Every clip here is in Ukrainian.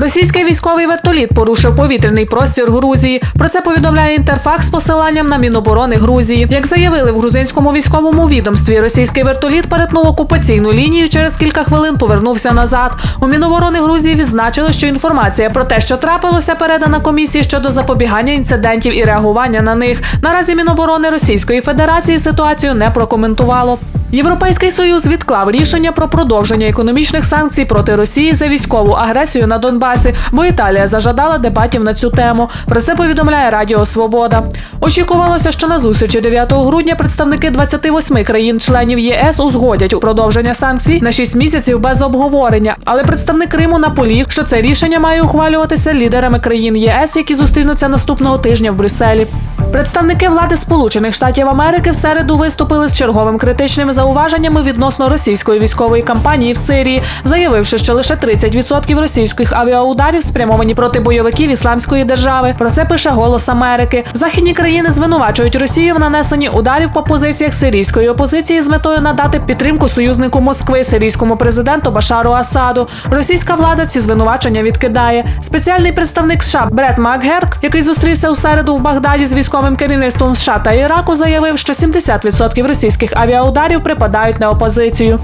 Російський військовий вертоліт порушив повітряний простір Грузії. Про це повідомляє інтерфакс з посиланням на Міноборони Грузії. Як заявили в грузинському військовому відомстві, російський вертоліт перетнув окупаційну лінію. Через кілька хвилин повернувся назад. У Міноборони Грузії відзначили, що інформація про те, що трапилося, передана комісії щодо запобігання інцидентів і реагування на них. Наразі Міноборони Російської Федерації ситуацію не прокоментувало. Європейський союз відклав рішення про продовження економічних санкцій проти Росії за військову агресію на Донбасі, бо Італія зажадала дебатів на цю тему. Про це повідомляє Радіо Свобода. Очікувалося, що на зустрічі 9 грудня представники 28 країн-членів ЄС узгодять у продовження санкцій на 6 місяців без обговорення. Але представник Криму наполіг, що це рішення має ухвалюватися лідерами країн ЄС, які зустрінуться наступного тижня в Брюсселі. Представники влади Сполучених Штатів Америки в середу виступили з черговим критичними зауваженнями відносно російської військової кампанії в Сирії, заявивши, що лише 30% російських авіаударів спрямовані проти бойовиків ісламської держави. Про це пише Голос Америки. Західні країни звинувачують Росію в нанесенні ударів по позиціях сирійської опозиції з метою надати підтримку союзнику Москви сирійському президенту Башару Асаду. Російська влада ці звинувачення відкидає. Спеціальний представник США Бред Макгерк, який зустрівся у середу в Багдаді з військовим керівництвом США та Іраку, заявив, що 70% російських авіаударів припадають на опозицію.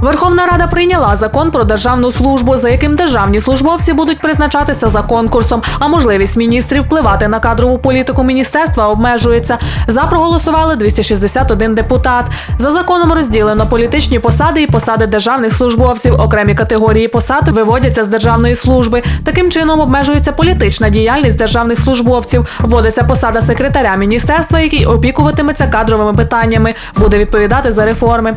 Верховна Рада прийняла закон про державну службу, за яким державні службовці будуть призначатися за конкурсом, а можливість міністрів впливати на кадрову політику міністерства обмежується. За проголосували 261 депутат. За законом розділено політичні посади і посади державних службовців. Окремі категорії посад виводяться з державної служби. Таким чином обмежується політична діяльність державних службовців. Вводиться посада секретаря міністерства, який опікуватиметься кадровими питаннями, буде відповідати за реформи.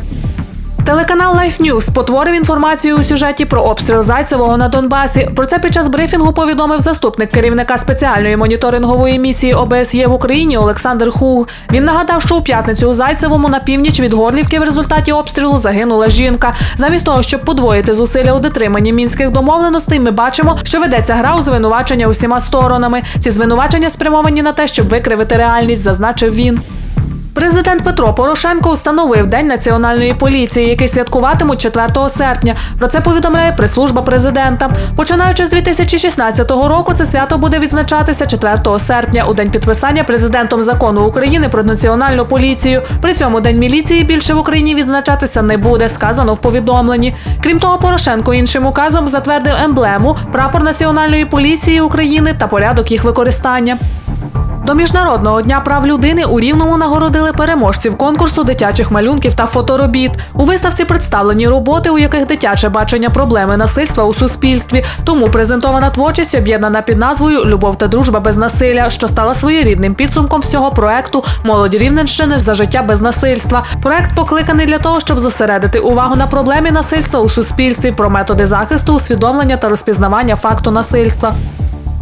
Телеканал Life News спотворив інформацію у сюжеті про обстріл Зайцевого на Донбасі. Про це під час брифінгу повідомив заступник керівника спеціальної моніторингової місії ОБСЄ в Україні Олександр Хуг. Він нагадав, що у п'ятницю у Зайцевому на північ від Горлівки в результаті обстрілу загинула жінка. Замість того, щоб подвоїти зусилля у дотриманні мінських домовленостей, ми бачимо, що ведеться гра у звинувачення усіма сторонами. Ці звинувачення спрямовані на те, щоб викривити реальність, зазначив він. Президент Петро Порошенко встановив День національної поліції, який святкуватимуть 4 серпня. Про це повідомляє прес-служба президента. Починаючи з 2016 року, це свято буде відзначатися 4 серпня, у день підписання президентом закону України про національну поліцію. При цьому день міліції більше в Україні відзначатися не буде, сказано в повідомленні. Крім того, Порошенко іншим указом затвердив емблему прапор національної поліції України та порядок їх використання. До міжнародного дня прав людини у Рівному нагородили переможців конкурсу дитячих малюнків та фоторобіт. У виставці представлені роботи, у яких дитяче бачення проблеми насильства у суспільстві. Тому презентована творчість об'єднана під назвою Любов та дружба без насилля, що стала своєрідним підсумком всього проекту Молодь Рівненщини за життя без насильства. Проект покликаний для того, щоб зосередити увагу на проблемі насильства у суспільстві, про методи захисту, усвідомлення та розпізнавання факту насильства.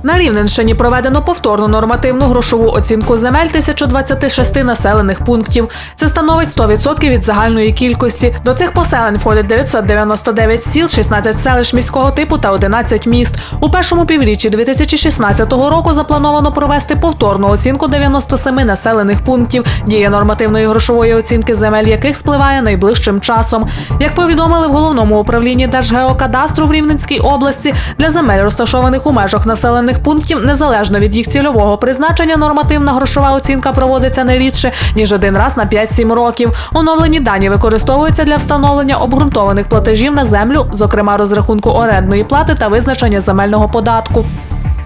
На Рівненщині проведено повторну нормативну грошову оцінку земель 1026 населених пунктів. Це становить 100% від загальної кількості. До цих поселень входять 999 сіл, 16 селищ міського типу та 11 міст. У першому півріччі 2016 року заплановано провести повторну оцінку 97 населених пунктів, дія нормативної грошової оцінки земель яких спливає найближчим часом. Як повідомили в головному управлінні Держгеокадастру в Рівненській області, для земель розташованих у межах населених пунктів, незалежно від їх цільового призначення, нормативна грошова оцінка проводиться не рідше ніж один раз на 5-7 років. Оновлені дані використовуються для встановлення обґрунтованих платежів на землю, зокрема розрахунку орендної плати та визначення земельного податку.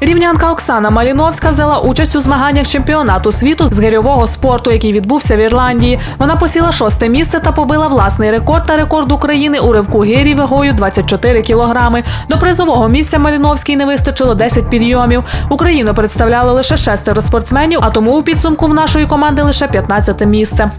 Рівнянка Оксана Маліновська взяла участь у змаганнях чемпіонату світу з гирьового спорту, який відбувся в Ірландії. Вона посіла шосте місце та побила власний рекорд та рекорд України у ривку гирі вагою 24 кілограми. До призового місця Маліновській не вистачило 10 підйомів. Україну представляло лише шестеро спортсменів, а тому у підсумку в нашої команди лише 15 місце.